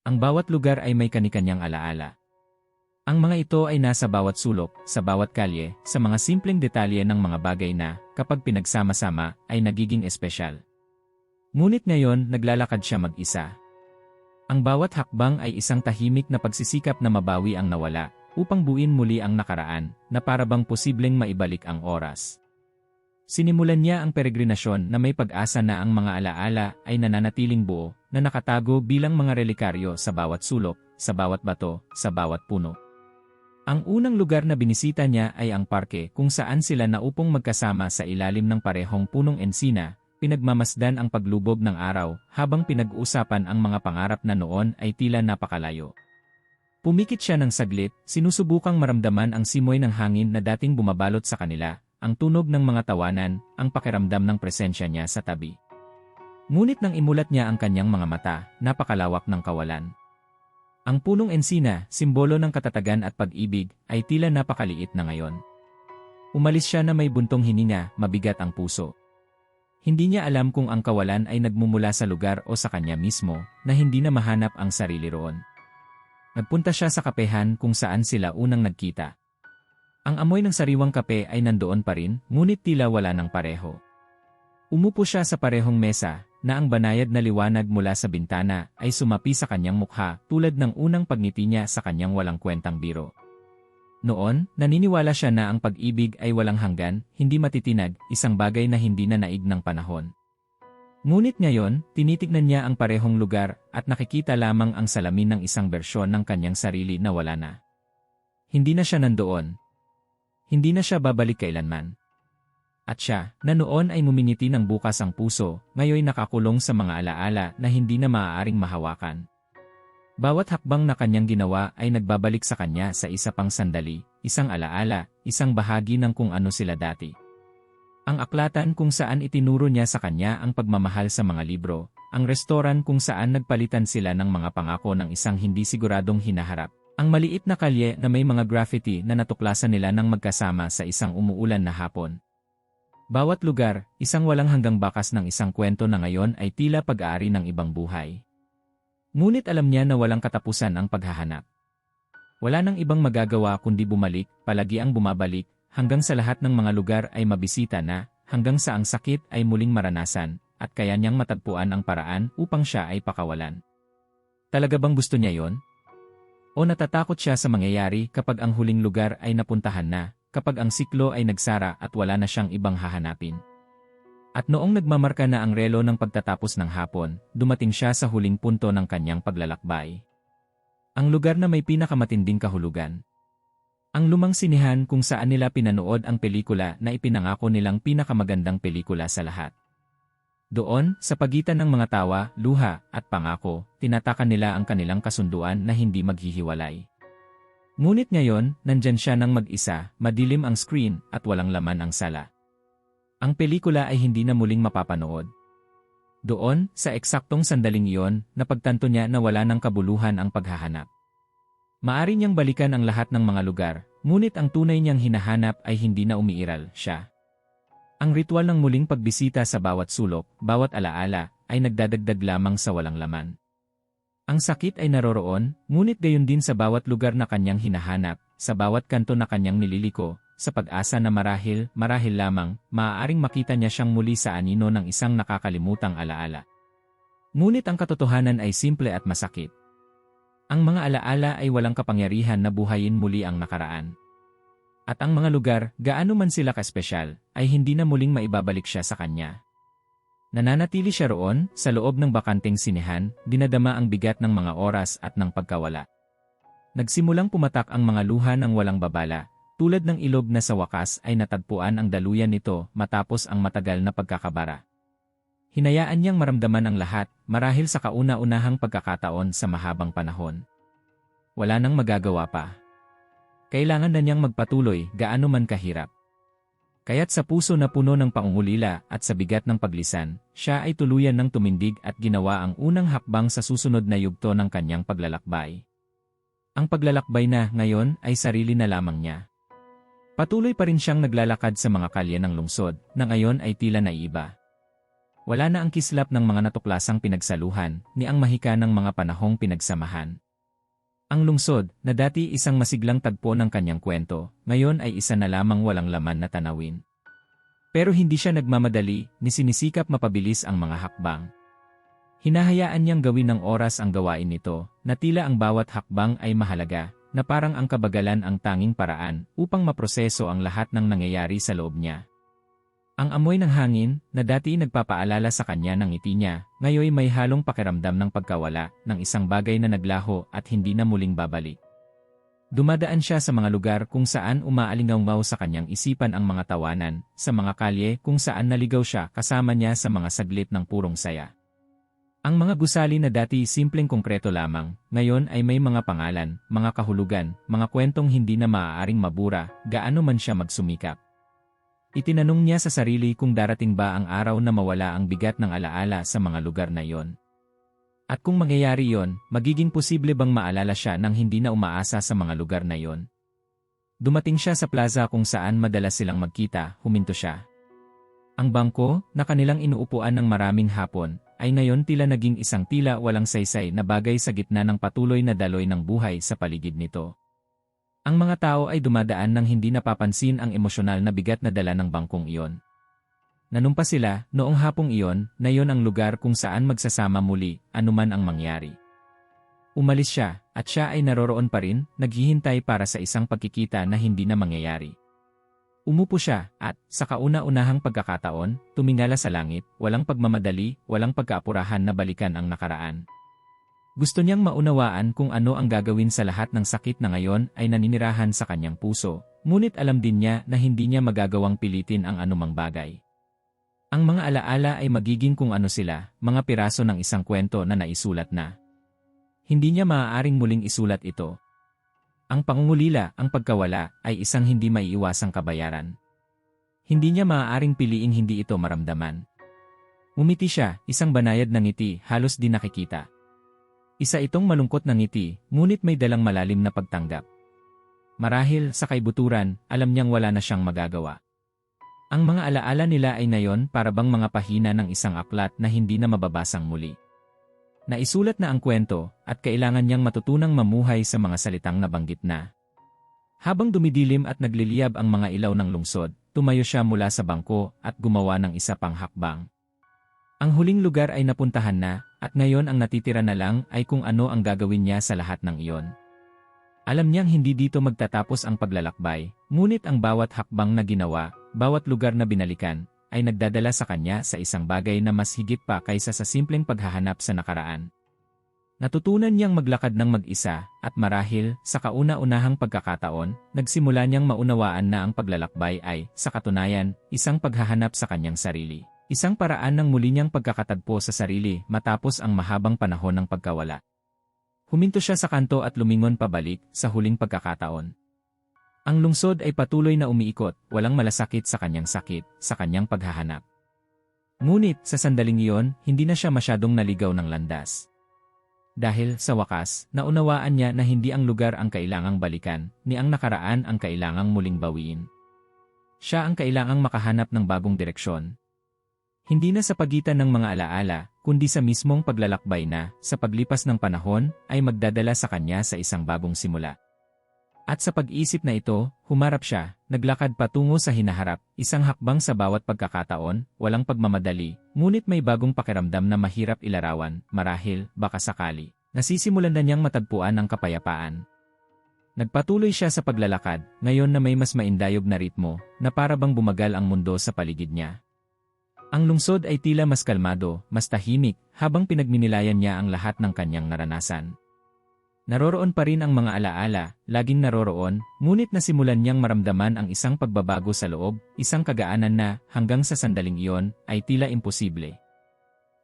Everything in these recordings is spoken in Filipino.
Ang bawat lugar ay may kanikanyang alaala. Ang mga ito ay nasa bawat sulok, sa bawat kalye, sa mga simpleng detalye ng mga bagay na, kapag pinagsama-sama, ay nagiging espesyal. Ngunit ngayon, naglalakad siya mag-isa. Ang bawat hakbang ay isang tahimik na pagsisikap na mabawi ang nawala, upang buuin muli ang nakaraan, na parabang posibleng maibalik ang oras. Sinimulan niya ang peregrinasyon na may pag-asa na ang mga alaala ay nananatiling buo, na nakatago bilang mga relikaryo sa bawat sulok, sa bawat bato, sa bawat puno. Ang unang lugar na binisita niya ay ang parke kung saan sila naupong magkasama sa ilalim ng parehong punong ensina, pinagmamasdan ang paglubog ng araw habang pinag-uusapan ang mga pangarap na noon ay tila napakalayo. Pumikit siya ng saglit, sinusubukang maramdaman ang simoy ng hangin na dating bumabalot sa kanila, ang tunog ng mga tawanan, ang pakiramdam ng presensya niya sa tabi. Ngunit nang imulat niya ang kanyang mga mata, napakalawak ng kawalan. Ang punong ensina, simbolo ng katatagan at pag-ibig, ay tila napakaliit na ngayon. Umalis siya na may buntong hininga, mabigat ang puso. Hindi niya alam kung ang kawalan ay nagmumula sa lugar o sa kanya mismo, na hindi na mahanap ang sarili roon. Nagpunta siya sa kapehan kung saan sila unang nagkita. Ang amoy ng sariwang kape ay nandoon pa rin, ngunit tila wala ng pareho. Umupo siya sa parehong mesa, na ang banayad na liwanag mula sa bintana ay sumapi sa kanyang mukha tulad ng unang pagngiti niya sa kanyang walang kwentang biro. Noon, naniniwala siya na ang pag-ibig ay walang hanggan, hindi matitinag, isang bagay na hindi na naig ng panahon. Ngunit ngayon, tinitignan niya ang parehong lugar at nakikita lamang ang salamin ng isang bersyon ng kanyang sarili na wala na. Hindi na siya nandoon, hindi na siya babalik kailanman. At siya, na noon ay mumingiti ng bukas ang puso, ngayon nakakulong sa mga alaala na hindi na maaaring mahawakan. Bawat hakbang na kanyang ginawa ay nagbabalik sa kanya sa isa pang sandali, isang alaala, isang bahagi ng kung ano sila dati. Ang aklatan kung saan itinuro niya sa kanya ang pagmamahal sa mga libro, ang restoran kung saan nagpalitan sila ng mga pangako ng isang hindi siguradong hinaharap, ang maliit na kalye na may mga graffiti na natuklasan nila ng magkasama sa isang umuulan na hapon. Bawat lugar, isang walang hanggang bakas ng isang kwento na ngayon ay tila pag-aari ng ibang buhay. Ngunit alam niya na walang katapusan ang paghahanap. Wala nang ibang magagawa kundi bumalik, palagi ang bumabalik, hanggang sa lahat ng mga lugar ay mabisita na, hanggang sa ang sakit ay muling maranasan, at kaya niyang matagpuan ang paraan upang siya ay pakawalan. Talaga bang gusto niya yon? O natatakot siya sa mangyayari kapag ang huling lugar ay napuntahan na, kapag ang siklo ay nagsara at wala na siyang ibang hahanapin. At noong nagmamarka na ang relo ng pagtatapos ng hapon, dumating siya sa huling punto ng kanyang paglalakbay. Ang lugar na may pinakamatinding kahulugan. Ang lumang sinihan kung saan nila pinanood ang pelikula na ipinangako nilang pinakamagandang pelikula sa lahat. Doon, sa pagitan ng mga tawa, luha, at pangako, tinatakan nila ang kanilang kasunduan na hindi maghihiwalay. Ngunit ngayon, nandyan siya ng mag-isa, madilim ang screen, at walang laman ang sala. Ang pelikula ay hindi na muling mapapanood. Doon, sa eksaktong sandaling iyon, napagtanto niya na wala ng kabuluhan ang paghahanap. Maari niyang balikan ang lahat ng mga lugar, ngunit ang tunay niyang hinahanap ay hindi na umiiral, siya. Ang ritual ng muling pagbisita sa bawat sulok, bawat alaala, ay nagdadagdag lamang sa walang laman. Ang sakit ay naroroon, ngunit gayon din sa bawat lugar na kanyang hinahanap, sa bawat kanto na kanyang nililiko, sa pag-asa na marahil, marahil lamang, maaaring makita niya siyang muli sa anino ng isang nakakalimutang alaala. Ngunit ang katotohanan ay simple at masakit. Ang mga alaala ay walang kapangyarihan na buhayin muli ang nakaraan. At ang mga lugar, gaano man sila kaspesyal, ay hindi na muling maibabalik siya sa kanya. Nananatili siya roon, sa loob ng bakanteng sinehan, dinadama ang bigat ng mga oras at ng pagkawala. Nagsimulang pumatak ang mga luha ng walang babala, tulad ng ilog na sa wakas ay natagpuan ang daluyan nito matapos ang matagal na pagkakabara. Hinayaan niyang maramdaman ang lahat, marahil sa kauna-unahang pagkakataon sa mahabang panahon. Wala nang magagawa pa. Kailangan na niyang magpatuloy gaano man kahirap. Kaya't sa puso na puno ng pangungulila at sa bigat ng paglisan, siya ay tuluyan ng tumindig at ginawa ang unang hakbang sa susunod na yugto ng kanyang paglalakbay. Ang paglalakbay na ngayon ay sarili na lamang niya. Patuloy pa rin siyang naglalakad sa mga kalye ng lungsod na ngayon ay tila naiiba. Wala na ang kislap ng mga natuklasang pinagsaluhan, ni ang mahika ng mga panahong pinagsamahan. Ang lungsod, na dati isang masiglang tagpo ng kanyang kwento, ngayon ay isa na lamang walang laman na tanawin. Pero hindi siya nagmamadali, ni sinisikap mapabilis ang mga hakbang. Hinahayaan niyang gawin ng oras ang gawain nito, na tila ang bawat hakbang ay mahalaga, na parang ang kabagalan ang tanging paraan upang maproseso ang lahat ng nangyayari sa loob niya. Ang amoy ng hangin, na dati nagpapaalala sa kanya ng ngiti niya, ngayon may halong pakiramdam ng pagkawala ng isang bagay na naglaho at hindi na muling babalik. Dumadaan siya sa mga lugar kung saan umaalingaw sa kanyang isipan ang mga tawanan, sa mga kalye kung saan naligaw siya kasama niya sa mga saglit ng purong saya. Ang mga gusali na dati simpleng konkreto lamang, ngayon ay may mga pangalan, mga kahulugan, mga kwentong hindi na maaaring mabura, gaano man siya magsumikap. Itinanong niya sa sarili kung darating ba ang araw na mawala ang bigat ng alaala sa mga lugar na yon. At kung mangyayari yon, magiging posible bang maalala siya nang hindi na umaasa sa mga lugar na yon? Dumating siya sa plaza kung saan madalas silang magkita, huminto siya. Ang bangko, na kanilang inuupuan ng maraming hapon, ay ngayon tila naging isang tila walang saysay na bagay sa gitna ng patuloy na daloy ng buhay sa paligid nito. Ang mga tao ay dumadaan nang hindi napapansin ang emosyonal na bigat na dala ng bangkong iyon. Nanumpa sila, noong hapong iyon, na iyon ang lugar kung saan magsasama muli, anuman ang mangyari. Umalis siya, at siya ay naroroon pa rin, naghihintay para sa isang pagkikita na hindi na mangyayari. Umupo siya, at, sa kauna-unahang pagkakataon, tumingala sa langit, walang pagmamadali, walang pagkaapurahan na balikan ang nakaraan. Gusto niyang maunawaan kung ano ang gagawin sa lahat ng sakit na ngayon ay naninirahan sa kanyang puso, ngunit alam din niya na hindi niya magagawang pilitin ang anumang bagay. Ang mga alaala ay magiging kung ano sila, mga piraso ng isang kwento na naisulat na. Hindi niya maaaring muling isulat ito. Ang pangungulila, ang pagkawala, ay isang hindi maiiwasang kabayaran. Hindi niya maaaring piliing hindi ito maramdaman. Umiti siya, isang banayad ng ngiti, halos di nakikita. Isa itong malungkot na ngiti, ngunit may dalang malalim na pagtanggap. Marahil sa kaibuturan, alam niyang wala na siyang magagawa. Ang mga alaala nila ay nayon para bang mga pahina ng isang aklat na hindi na mababasang muli. Naisulat na ang kwento at kailangan niyang matutunang mamuhay sa mga salitang nabanggit na. Habang dumidilim at nagliliyab ang mga ilaw ng lungsod, tumayo siya mula sa bangko at gumawa ng isa pang hakbang. Ang huling lugar ay napuntahan na, at ngayon ang natitira na lang ay kung ano ang gagawin niya sa lahat ng iyon. Alam niyang hindi dito magtatapos ang paglalakbay, ngunit ang bawat hakbang na ginawa, bawat lugar na binalikan, ay nagdadala sa kanya sa isang bagay na mas higit pa kaysa sa simpleng paghahanap sa nakaraan. Natutunan niyang maglakad ng mag-isa, at marahil, sa kauna-unahang pagkakataon, nagsimula niyang maunawaan na ang paglalakbay ay, sa katunayan, isang paghahanap sa kanyang sarili. Isang paraan ng muli niyang pagkakatagpo sa sarili matapos ang mahabang panahon ng pagkawala. Huminto siya sa kanto at lumingon pabalik sa huling pagkakataon. Ang lungsod ay patuloy na umiikot, walang malasakit sa kanyang sakit, sa kanyang paghahanap. Ngunit sa sandaling iyon, hindi na siya masyadong naligaw ng landas. Dahil sa wakas, naunawaan niya na hindi ang lugar ang kailangang balikan, ni ang nakaraan ang kailangang muling bawiin. Siya ang kailangang makahanap ng bagong direksyon, hindi na sa pagitan ng mga alaala, kundi sa mismong paglalakbay na, sa paglipas ng panahon, ay magdadala sa kanya sa isang bagong simula. At sa pag-isip na ito, humarap siya, naglakad patungo sa hinaharap, isang hakbang sa bawat pagkakataon, walang pagmamadali, ngunit may bagong pakiramdam na mahirap ilarawan, marahil, baka sakali. Nasisimulan na niyang matagpuan ang kapayapaan. Nagpatuloy siya sa paglalakad, ngayon na may mas maindayog na ritmo, na para bang bumagal ang mundo sa paligid niya. Ang lungsod ay tila mas kalmado, mas tahimik, habang pinagminilayan niya ang lahat ng kanyang naranasan. Naroroon pa rin ang mga alaala, laging naroroon, ngunit nasimulan niyang maramdaman ang isang pagbabago sa loob, isang kagaanan na, hanggang sa sandaling iyon, ay tila imposible.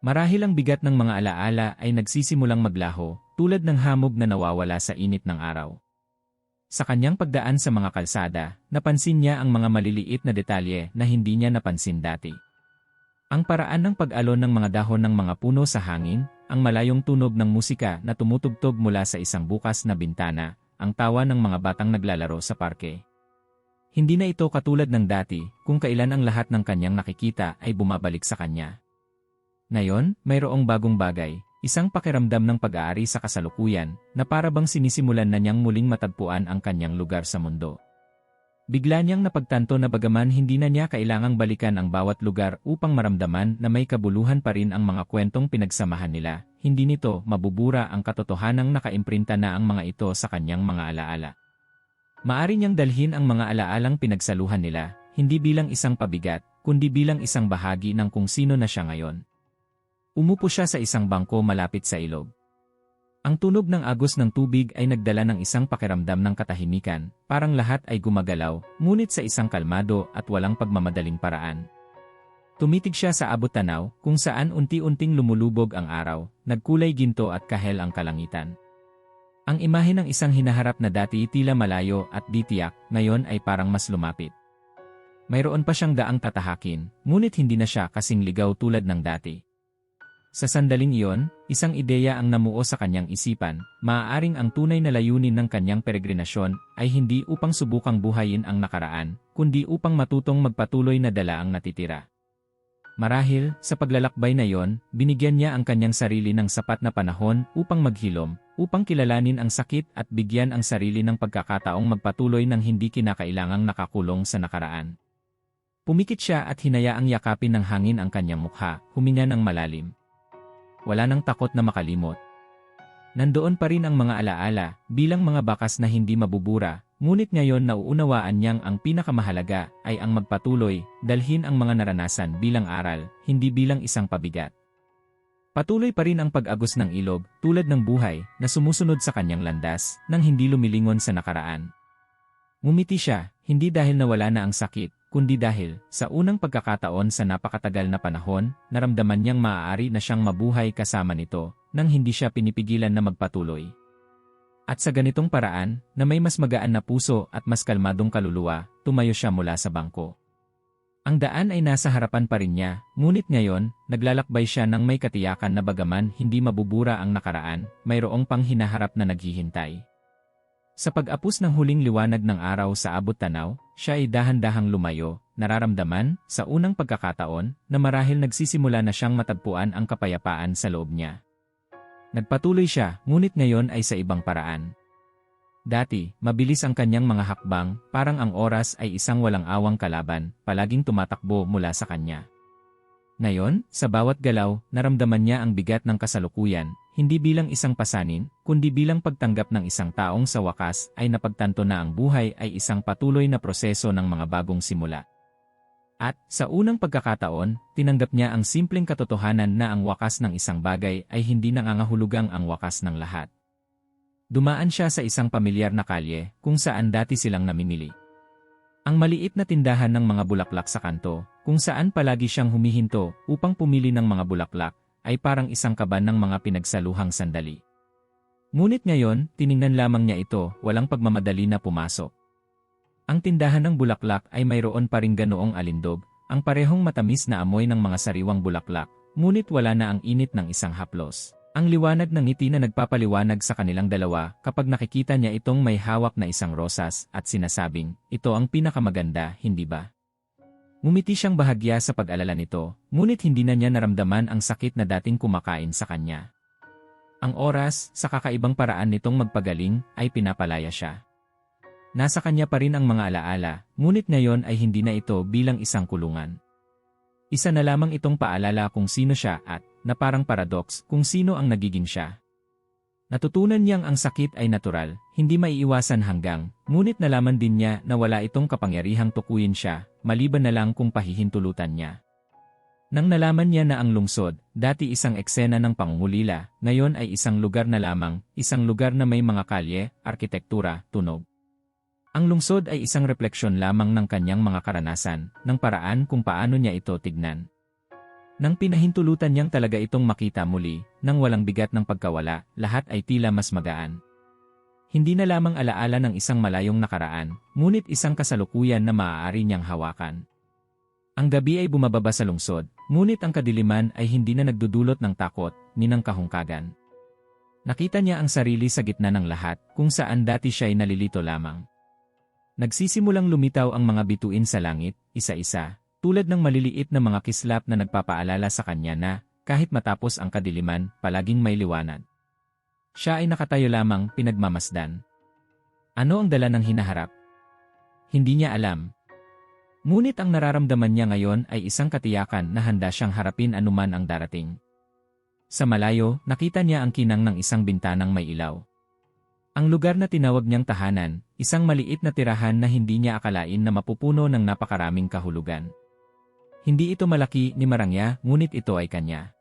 Marahil ang bigat ng mga alaala ay nagsisimulang maglaho, tulad ng hamog na nawawala sa init ng araw. Sa kanyang pagdaan sa mga kalsada, napansin niya ang mga maliliit na detalye na hindi niya napansin dati. Ang paraan ng pag-alon ng mga dahon ng mga puno sa hangin, ang malayong tunog ng musika na tumutugtog mula sa isang bukas na bintana, ang tawa ng mga batang naglalaro sa parke. Hindi na ito katulad ng dati, kung kailan ang lahat ng kanyang nakikita ay bumabalik sa kanya. Ngayon, mayroong bagong bagay, isang pakiramdam ng pag-aari sa kasalukuyan, na para bang sinisimulan na niyang muling matagpuan ang kanyang lugar sa mundo. Bigla niyang napagtanto na bagaman hindi na niya kailangang balikan ang bawat lugar upang maramdaman na may kabuluhan pa rin ang mga kwentong pinagsamahan nila, hindi nito mabubura ang katotohanang nakaimprinta na ang mga ito sa kanyang mga alaala. Maari niyang dalhin ang mga alaalang pinagsaluhan nila, hindi bilang isang pabigat, kundi bilang isang bahagi ng kung sino na siya ngayon. Umupo siya sa isang bangko malapit sa ilog. Ang tunog ng agos ng tubig ay nagdala ng isang pakiramdam ng katahimikan, parang lahat ay gumagalaw, ngunit sa isang kalmado at walang pagmamadaling paraan. Tumitig siya sa abot-tanaw, kung saan unti-unting lumulubog ang araw, nagkulay ginto at kahel ang kalangitan. Ang imahe ng isang hinaharap na dati tila malayo at ditiyak, ngayon ay parang mas lumapit. Mayroon pa siyang daang tatahakin, ngunit hindi na siya kasing ligaw tulad ng dati. Sa sandaling iyon, isang ideya ang namuo sa kanyang isipan, maaaring ang tunay na layunin ng kanyang peregrinasyon ay hindi upang subukang buhayin ang nakaraan, kundi upang matutong magpatuloy na dala ang natitira. Marahil, sa paglalakbay na iyon, binigyan niya ang kanyang sarili ng sapat na panahon upang maghilom, upang kilalanin ang sakit at bigyan ang sarili ng pagkakataong magpatuloy ng hindi kinakailangang nakakulong sa nakaraan. Pumikit siya at hinayaang yakapin ng hangin ang kanyang mukha, huminga ng malalim, wala nang takot na makalimot. Nandoon pa rin ang mga alaala, bilang mga bakas na hindi mabubura, ngunit ngayon nauunawaan niyang ang pinakamahalaga ay ang magpatuloy, dalhin ang mga naranasan bilang aral, hindi bilang isang pabigat. Patuloy pa rin ang pag-agos ng ilog, tulad ng buhay, na sumusunod sa kanyang landas, nang hindi lumilingon sa nakaraan. Ngumiti siya, hindi dahil nawala na ang sakit, kundi dahil, sa unang pagkakataon sa napakatagal na panahon, naramdaman niyang maaari na siyang mabuhay kasama nito, nang hindi siya pinipigilan na magpatuloy. At sa ganitong paraan, na may mas magaan na puso at mas kalmadong kaluluwa, tumayo siya mula sa bangko. Ang daan ay nasa harapan pa rin niya, ngunit ngayon, naglalakbay siya ng may katiyakan na bagaman hindi mabubura ang nakaraan, mayroong pang hinaharap na naghihintay. Sa pag-apos ng huling liwanag ng araw sa abot tanaw, siya ay dahan-dahang lumayo, nararamdaman, sa unang pagkakataon, na marahil nagsisimula na siyang matagpuan ang kapayapaan sa loob niya. Nagpatuloy siya, ngunit ngayon ay sa ibang paraan. Dati, mabilis ang kanyang mga hakbang, parang ang oras ay isang walang awang kalaban, palaging tumatakbo mula sa kanya. Ngayon, sa bawat galaw, naramdaman niya ang bigat ng kasalukuyan, hindi bilang isang pasanin, kundi bilang pagtanggap ng isang taong sa wakas ay napagtanto na ang buhay ay isang patuloy na proseso ng mga bagong simula. At, sa unang pagkakataon, tinanggap niya ang simpleng katotohanan na ang wakas ng isang bagay ay hindi nangangahulugang ang wakas ng lahat. Dumaan siya sa isang pamilyar na kalye kung saan dati silang namimili. Ang maliit na tindahan ng mga bulaklak sa kanto, kung saan palagi siyang humihinto upang pumili ng mga bulaklak, ay parang isang kaban ng mga pinagsaluhang sandali. Ngunit ngayon, tiningnan lamang niya ito, walang pagmamadali na pumasok. Ang tindahan ng bulaklak ay mayroon pa ring ganoong alindog, ang parehong matamis na amoy ng mga sariwang bulaklak, ngunit wala na ang init ng isang haplos. Ang liwanag ng ngiti na nagpapaliwanag sa kanilang dalawa kapag nakikita niya itong may hawak na isang rosas at sinasabing, ito ang pinakamaganda, hindi ba? Ngumiti siyang bahagya sa pag-alala nito, ngunit hindi na niya naramdaman ang sakit na dating kumakain sa kanya. Ang oras, sa kakaibang paraan nitong magpagaling, ay pinapalaya siya. Nasa kanya pa rin ang mga alaala, ngunit ngayon ay hindi na ito bilang isang kulungan. Isa na lamang itong paalala kung sino siya at, na parang paradox, kung sino ang nagiging siya. Natutunan niyang ang sakit ay natural, hindi maiiwasan hanggang, ngunit nalaman din niya na wala itong kapangyarihang tukuyin siya, maliban na lang kung pahihintulutan niya. Nang nalaman niya na ang lungsod, dati isang eksena ng pangungulila, ngayon ay isang lugar na lamang, isang lugar na may mga kalye, arkitektura, tunog. Ang lungsod ay isang refleksyon lamang ng kanyang mga karanasan, ng paraan kung paano niya ito tignan. Nang pinahintulutan niyang talaga itong makita muli, nang walang bigat ng pagkawala, lahat ay tila mas magaan. Hindi na lamang alaala ng isang malayong nakaraan, ngunit isang kasalukuyan na maaari niyang hawakan. Ang gabi ay bumababa sa lungsod, ngunit ang kadiliman ay hindi na nagdudulot ng takot, ni ng kahungkagan. Nakita niya ang sarili sa gitna ng lahat, kung saan dati siya ay nalilito lamang. Nagsisimulang lumitaw ang mga bituin sa langit, isa-isa, tulad ng maliliit na mga kislap na nagpapaalala sa kanya na, kahit matapos ang kadiliman, palaging may liwanag. Siya ay nakatayo lamang, pinagmamasdan. Ano ang dala ng hinaharap? Hindi niya alam. Ngunit ang nararamdaman niya ngayon ay isang katiyakan na handa siyang harapin anuman ang darating. Sa malayo, nakita niya ang kinang ng isang bintanang may ilaw. Ang lugar na tinawag niyang tahanan, isang maliit na tirahan na hindi niya akalain na mapupuno ng napakaraming kahulugan. Hindi ito malaki ni Marangya, ngunit ito ay kanya.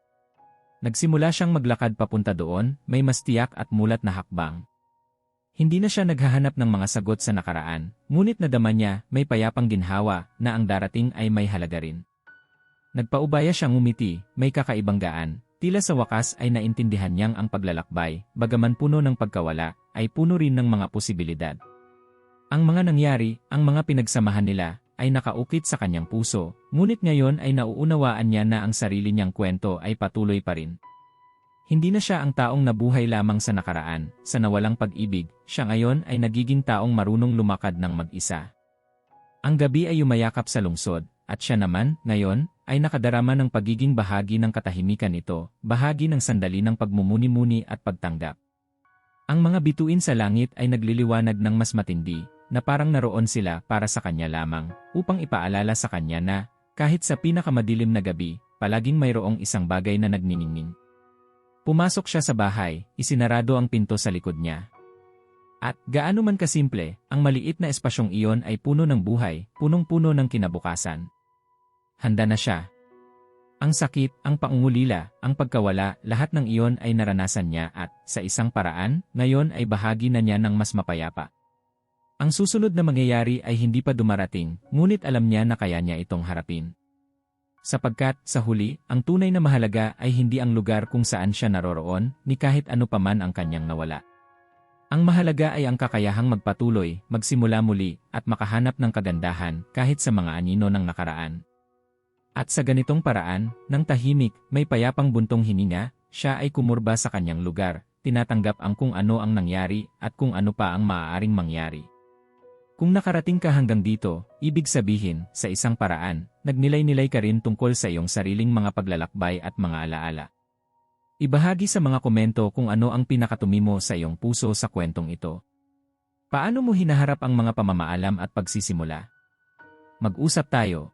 Nagsimula siyang maglakad papunta doon, may mas tiyak at mulat na hakbang. Hindi na siya naghahanap ng mga sagot sa nakaraan, ngunit nadama niya may payapang ginhawa na ang darating ay may halaga rin. Nagpaubaya siyang umiti, may kakaibang gaan, tila sa wakas ay naintindihan niyang ang paglalakbay, bagaman puno ng pagkawala, ay puno rin ng mga posibilidad. Ang mga nangyari, ang mga pinagsamahan nila, ay nakaukit sa kanyang puso, ngunit ngayon ay nauunawaan niya na ang sarili niyang kwento ay patuloy pa rin. Hindi na siya ang taong nabuhay lamang sa nakaraan, sa nawalang pag-ibig, siya ngayon ay nagiging taong marunong lumakad ng mag-isa. Ang gabi ay yumayakap sa lungsod, at siya naman, ngayon, ay nakadarama ng pagiging bahagi ng katahimikan ito, bahagi ng sandali ng pagmumuni-muni at pagtanggap. Ang mga bituin sa langit ay nagliliwanag ng mas matindi, na parang naroon sila para sa kanya lamang, upang ipaalala sa kanya na, kahit sa pinakamadilim na gabi, palaging mayroong isang bagay na nagniningning. Pumasok siya sa bahay, isinarado ang pinto sa likod niya. At, gaano man kasimple, ang maliit na espasyong iyon ay puno ng buhay, punong-puno ng kinabukasan. Handa na siya. Ang sakit, ang paungulila, ang pagkawala, lahat ng iyon ay naranasan niya at, sa isang paraan, ngayon ay bahagi na niya ng mas mapayapa. Ang susunod na mangyayari ay hindi pa dumarating, ngunit alam niya na kaya niya itong harapin. Sapagkat, sa huli, ang tunay na mahalaga ay hindi ang lugar kung saan siya naroroon, ni kahit ano paman ang kanyang nawala. Ang mahalaga ay ang kakayahang magpatuloy, magsimula muli, at makahanap ng kagandahan kahit sa mga anino ng nakaraan. At sa ganitong paraan, nang tahimik, may payapang buntong hininga, siya ay kumurba sa kanyang lugar, tinatanggap ang kung ano ang nangyari at kung ano pa ang maaaring mangyari. Kung nakarating ka hanggang dito, ibig sabihin, sa isang paraan, nagnilay-nilay ka rin tungkol sa iyong sariling mga paglalakbay at mga alaala. Ibahagi sa mga komento kung ano ang pinakatumi mo sa iyong puso sa kwentong ito. Paano mo hinaharap ang mga pamamaalam at pagsisimula? Mag-usap tayo.